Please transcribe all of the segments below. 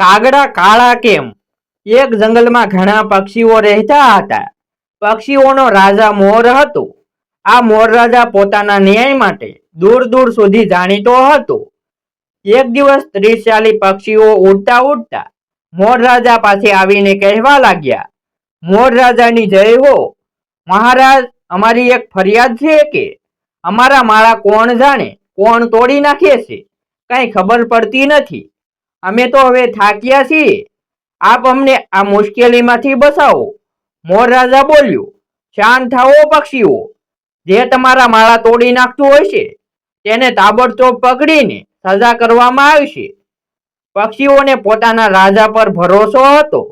કાગડા કાળા કેમ? એક જંગલમાં ઘણા પક્ષીઓ રહેતા હતા. પક્ષીઓનો રાજા મોર હતો. આ મોર રાજા પોતાના ન્યાય માટે દૂર દૂર સુધી જાણીતો હતો. એક દિવસ ત્રિશાલી પક્ષીઓ ઉડતા ઉડતા મોર રાજા પાસે આવીને કહેવા લાગ્યા, મોર રાજાની જય હો. મહારાજ, અમારી એક ફરિયાદ છે કે અમારા માળા કોણ જાણે, કોણ તોડી નાખે છે? કઈ ખબર પડતી નથી. અમે તો હવે થાક્યા છીએ. આપ અમને આ મુશ્કેલીમાંથી બસાવો મોર રાજા બોલ્યો, શાંત થાઓ પક્ષીઓ. જે તમારા માળા તોડી નાખતું હશે તેને તાબડતોબ પકડીને સજા કરવામાં આવશે. પક્ષીઓને પોતાના રાજા પર ભરોસો હતો.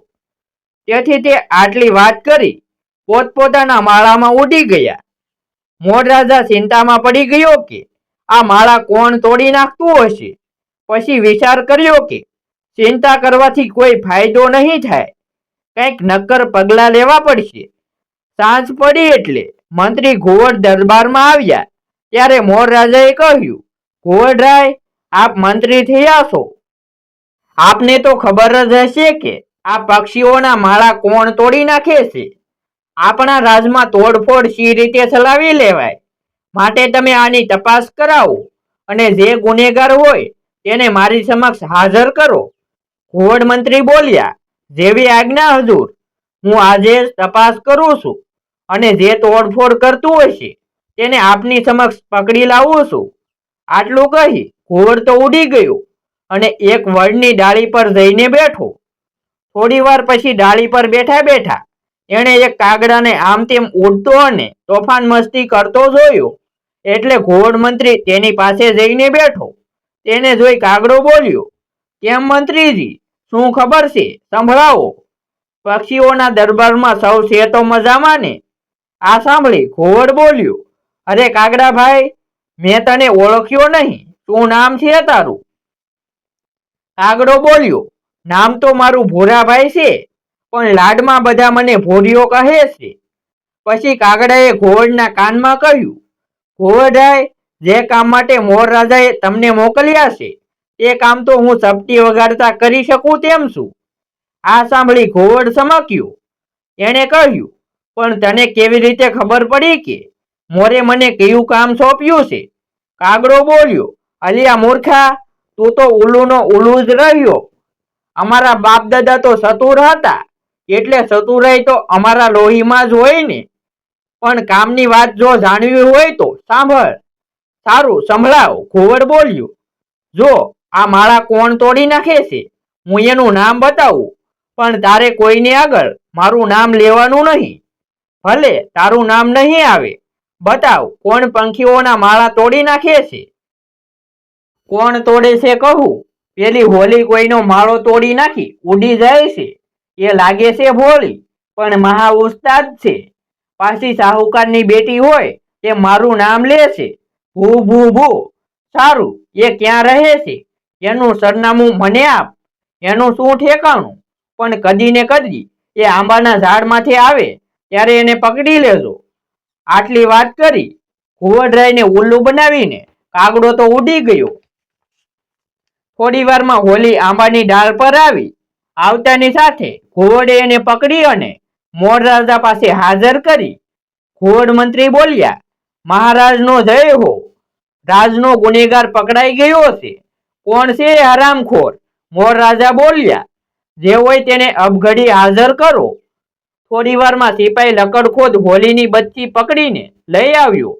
તેથી તે આટલી વાત કરી, પોતપોતાના માળામાં ઉડી ગયા. મોર રાજા ચિંતામાં પડી ગયો કે, આ માળા કોણ તોડી નાખતું હશે પછી વિચાર કર્યો કે ચિંતા કરવાથી કોઈ ફાયદો નહીં થાય. કંઈક નક્કર પગલાં લેવા પડશે. સાંજ પડી એટલે મંત્રી ઘુવડ દરબારમાં આવ્યા. ત્યારે મોર રાજાએ કહ્યું ઘુવડરાય આપ મંત્રી થયા છો આપને તો ખબર જ હશે કે આ પક્ષીઓના માળા કોણ તોડી નાખે છે. આપણા રાજમાં તોડફોડ સી રીતે ચલાવી લેવાય? માટે તમે આની તપાસ કરાવો. અને જે ગુનેગાર હોય, તેને મારી સમક્ષ હાજર કરો. ઘુવડ મંત્રી બોલ્યા, જેવી આજ્ઞા હજુર, હું આજે તપાસ કરું છું અને જે તોડફોડ કરતું હશે તેને આપની સમક્ષ પકડી લાવું છું. આટલું કહી ઘુવડ તો ઉડી ગયો અને એક વડની ડાળી પર જઈને બેઠો. થોડી વાર પછી ડાળી પર બેઠા બેઠા એણે એક કાગડાને આમ તેમ ઉડતો અને તોફાન મસ્તી કરતો જોયો. એટલે ઘોડ મંત્રી તેની પાસે જઈને બેઠો. તેને જોઈ કાગડો બોલ્યો કેમ મંત્રીજી? શું ખબર છે? સંભળાવો. પક્ષીઓના દરબારમાં સૌ છે તો મજામાં ને? આ સાંભળી ઘોવડ બોલ્યો, અરે કાગડાભાઈ મેં તને ઓળખ્યો નહીં. શું નામ છે તારું? કાગડો બોલ્યો, નામ તો મારું ભોરાભાઈ છે, પણ લાડમાં બધા મને ભોરિયો કહે છે. પછી કાગડાએ ઘોવડના કાનમાં કહ્યું, ઘોવડાય, જે કામ માટે મોર રાજાએ તમને મોકલ્યા છે એ કામ તો હું સપટી વગાડતા કરી શકું તેમ છું. આ સાંભળી ઘોવડ સમક્યું. એણે કહ્યું, પણ તને કેવી રીતે ખબર પડી કે મોરે મને કયું કામ સોંપ્યું છે? કાગડો બોલ્યો, અલિયા મૂર્ખા, તું તો ઉલુનો ઉલુ જ રહ્યો. અમારા બાપ દાદા તો સતુર હતા. એટલે ચતુરાઈ તો અમારા લોહીમાં જ હોય ને. પણ કામની વાત જો જાણવી હોય તો સાંભળ. સારું, સંભળાવો. ઘોવડ બોલ્યું, જો આ માળા કોણ તોડી નાખે છે? હું એનું નામ બતાવું. પણ તારે કોઈને આગળ મારું નામ લેવાનું નહીં. ભલે તારું નામ નહીં આવે. બતાવ, કોણ પંખીઓના માળા તોડી નાખે છે? કોણ તોડે છે કહું? પેલી હોલી કોઈનો માળો તોડી નાખી, ઉડી જાય છે. એ લાગે છે ભોળી, પણ મહા ઉસ્તાદ છે. પાછી સાહુકારની બેટી હોય તે મારું નામ લે છે. ભૂ ભૂ ભૂ. સારું, એ ક્યાં રહે છે? એનું સરનામું મને આપ. એનું શું ઠેકાણું? પણ કદી ને કદી એ આંબાના ઝાડમાંથી આવે, ત્યારે એને પકડી લેજો. આટલી વાત કરી ઘુવડરાયને ઉલ્લુ બનાવીને કાગડો તો ઉડી ગયો. થોડી વારમાં હોલી આંબાની ડાળ પર આવી. આવતાની સાથે ઘુવડે એને પકડી અને મોર રાજા પાસે હાજર કરી. ઘુવડ મંત્રી બોલ્યા, મહારાજનો જય હો. રાજનો ગુનેગાર પકડાઈ ગયો છે કોણ છે? હરામખોર મોર રાજા બોલ્યા, જે હોય તેને અબઘડી હાજર કરો. થોડી વારમાં સિપાઈ લકડખોદ હોલીની બચ્ચી પકડીને લઈ આવ્યો.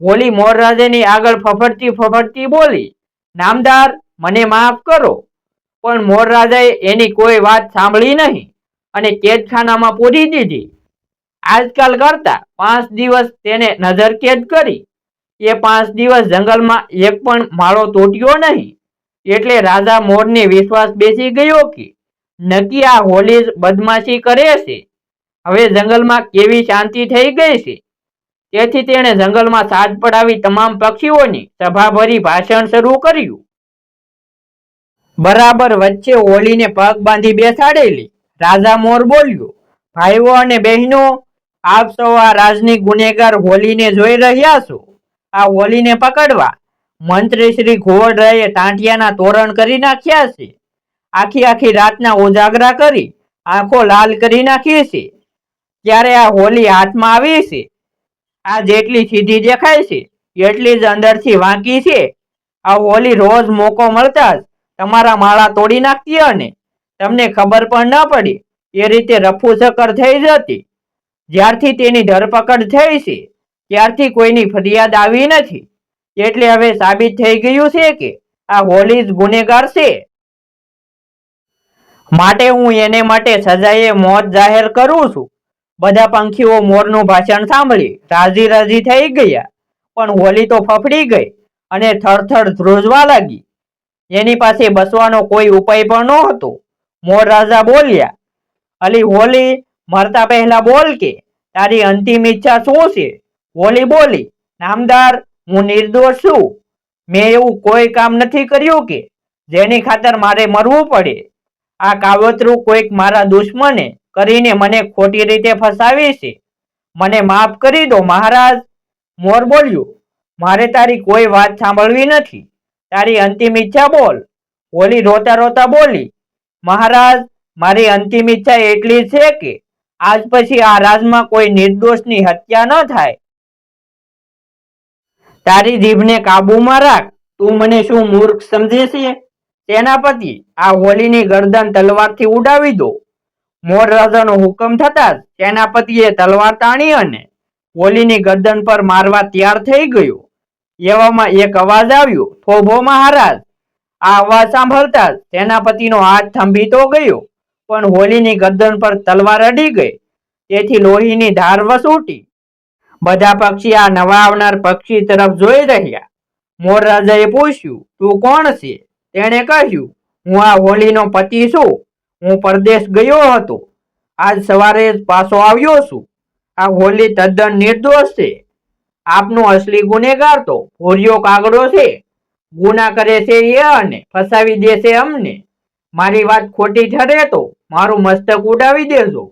હોલી મોર રાજાની આગળ ફફડતી ફફડતી બોલી, નામદાર, મને માફ કરો, પણ મોર રાજાએ એની કોઈ વાત સાંભળી નહીં અને કેદખાનામાં પૂરી દીધી. આજકાલ કરતા પાંચ દિવસ તેને નજરકેદ કરી. એ પાંચ દિવસ જંગલમાં એક પણ માળો તૂટ્યો નહીં. એટલે રાજા મોરને વિશ્વાસ બેસી ગયો કે નક્કી આ હોલી બદમાશી કરે છે. હવે જંગલમાં કેવી શાંતિ થઈ ગઈ છે? તેથી તેણે જંગલમાં સાજ પડાવી તમામ પક્ષીઓની સભાભરી ભાષણ શરૂ કર્યું. બરાબર વચ્ચે હોલીને પગ બાંધી બેસાડેલી રાજા મોર બોલ્યો, ભાઈઓ અને બહેનો, આપ સૌ આ રાજની ગુનેગાર હોલીને જોઈ રહ્યા છો. આ હોલીને પકડવા મંત્રી શ્રી ઘોવડરાયે ટાંટિયાના તોરણ કરી નાખ્યા છે. આખી આખી રાતના ઉજાગરા કરી, આંખો લાલ કરી નાખી છે. ત્યારે આ હોલી હાથમાં આવી છે. આ જેટલી સીધી દેખાય છે, એટલી જ અંદરથી વાંકી છે. આ હોલી રોજ મોકો મળતા જ તમારા માળા તોડી નાખતી અને તમને ખબર પણ ન પડી, એ રીતે રફુચક્કર થઈ જતી જ્યારથી તેની ધરપકડ થઈ છે, ત્યારથી કોઈની ફરિયાદ આવી નથી. એટલે હવે સાબિત થઈ ગયું છે કે આ હોલી જ ગુનેગાર છે. માટે હું એને માટે સજાએ મોત જાહેર કરું છું. બધા પંખીઓ મોરનું ભાષણ સાંભળી રાજી રાજી થઈ ગયા. પણ હોલી તો ફફડી ગઈ અને થરથર ધ્રુજવા લાગી. એની પાસે બસવાનો કોઈ ઉપાય પણ નહોતો. મોર રાજા બોલ્યા, અલી હોલી, મરતા પહેલા બોલ કે, તારી અંતિમ ઈચ્છા શું છે? હોલી બોલી, નામદાર હું નિર્દોષ છું. મેં એવું કોઈ કામ નથી કર્યું કે જેની ખાતર મારે મરવું પડે. આ કાવતરું કોઈક મારા દુશ્મને કરીને મને ખોટી રીતે ફસાવી છે. મને માફ કરી દો મહારાજ. મોર બોલ્યું, મારે તારી કોઈ વાત સાંભળવી નથી. તારી અંતિમ ઈચ્છા બોલ. ઓલી રોતા રોતા બોલી, મહારાજ, મારી અંતિમ ઈચ્છા એટલી છે કે આજ પછી આ રાજમાં કોઈ નિર્દોષની હત્યા ન થાય. તારી જીભને કાબુમાં રાખ. તું મને શું મૂર્ખ સમજે છે? સેનાપતિ, આ હોલીની ગરદન તલવારથી ઉડાવી દો. મોર રાજાનો હુકમ થતા જ સેનાપતિએ તલવાર તાણી અને હોલીની ગરદન પર મારવા તૈયાર થઈ ગયો. એવામાં એક અવાજ આવ્યો થોભો મહારાજ. આ અવાજ સાંભળતા જ સેનાપતિનો હાથ થંભીતો ગયો, પણ હોલીની ગરદન પર તલવાર અડી ગઈ. તેથી લોહીની ધાર વસૂટી. બધા પક્ષી આ નવા આવનાર પક્ષી તરફ જોઈ રહ્યા. મોર રાજાએ પૂછ્યું, તું કોણ છે? તેણે કહ્યું, હું આ હોલીનો પતિ છું. હું પરદેશ ગયો હતો. આજ સવારે પાછો આવ્યો છું. આ હોલી તદ્દન નિર્દોષ છે. આપનો અસલી ગુનેગાર તો ભૂરિયો કાગડો છે. ગુના કરે છે એ અને ફસાવી દેશે અમને. મારી વાત ખોટી ઠરે તો મારું મસ્તક ઉડાવી દેજો.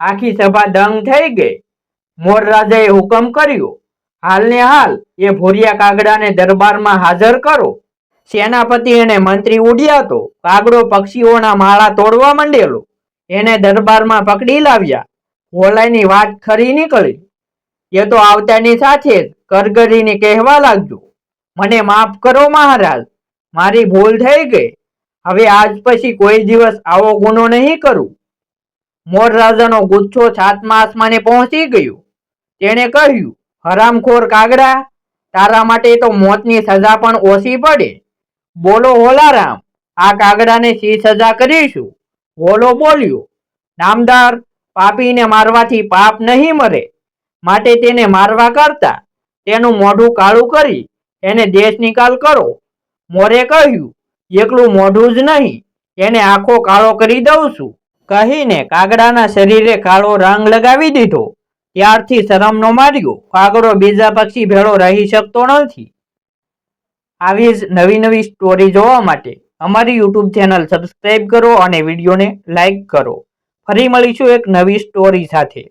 આખી સભા દંગ થઈ ગઈ. મોર રાજાએ હુકમ કર્યો, હાલને હાલ, એ ભોરિયા કાગડાને દરબારમાં હાજર કરો. સેનાપતિ અને મંત્રી ઉડ્યા તો કાગડો પક્ષીઓના માળા તોડવા માંડેલો. એને દરબારમાં પકડી લાવ્યા. હોલાઈની વાત ખરી નીકળી. એ તો આવતાની સાથે જ કરગરીને કહેવા લાગ્યો મને માફ કરો મહારાજ. મારી ભૂલ થઈ ગઈ. હવે આજ પછી કોઈ દિવસ આવો ગુનો નહીં કરું. મોર રાજાનો ગુચ્છો સાતમા આસમાને પહોંચી ગયો. તેણે કહ્યું, હરામખોર કાગડા, તારા માટે તો મોતની સજા પણ ઓછી પડે. બોલો હોલારામ, આ કાગડાને સી સજા કરીશું? હોલો બોલ્યો, નામદાર, પાપીને મારવાથી પાપ નહીં મરે. માટે તેને મારવા કરતા તેનું મોઢું કાળું કરી એને દેશ નિકાલ કરો. મોરે કહ્યું, એકલું મોઢું જ નહીં, એને આખો કાળો કરી દઉં છું. કહીને કાગડાના શરીરે કાળો રંગ લગાવી દીધો. ત્યારથી શરમનો માર્યો. કાગડો બીજા પક્ષી ભેળો રહી શકતો નથી. આવી જ નવી નવી સ્ટોરી જોવા માટે અમારી યુટ્યુબ ચેનલ સબસ્ક્રાઈબ કરો અને વિડીયોને લાઈક કરો. ફરી મળીશું એક નવી સ્ટોરી સાથે.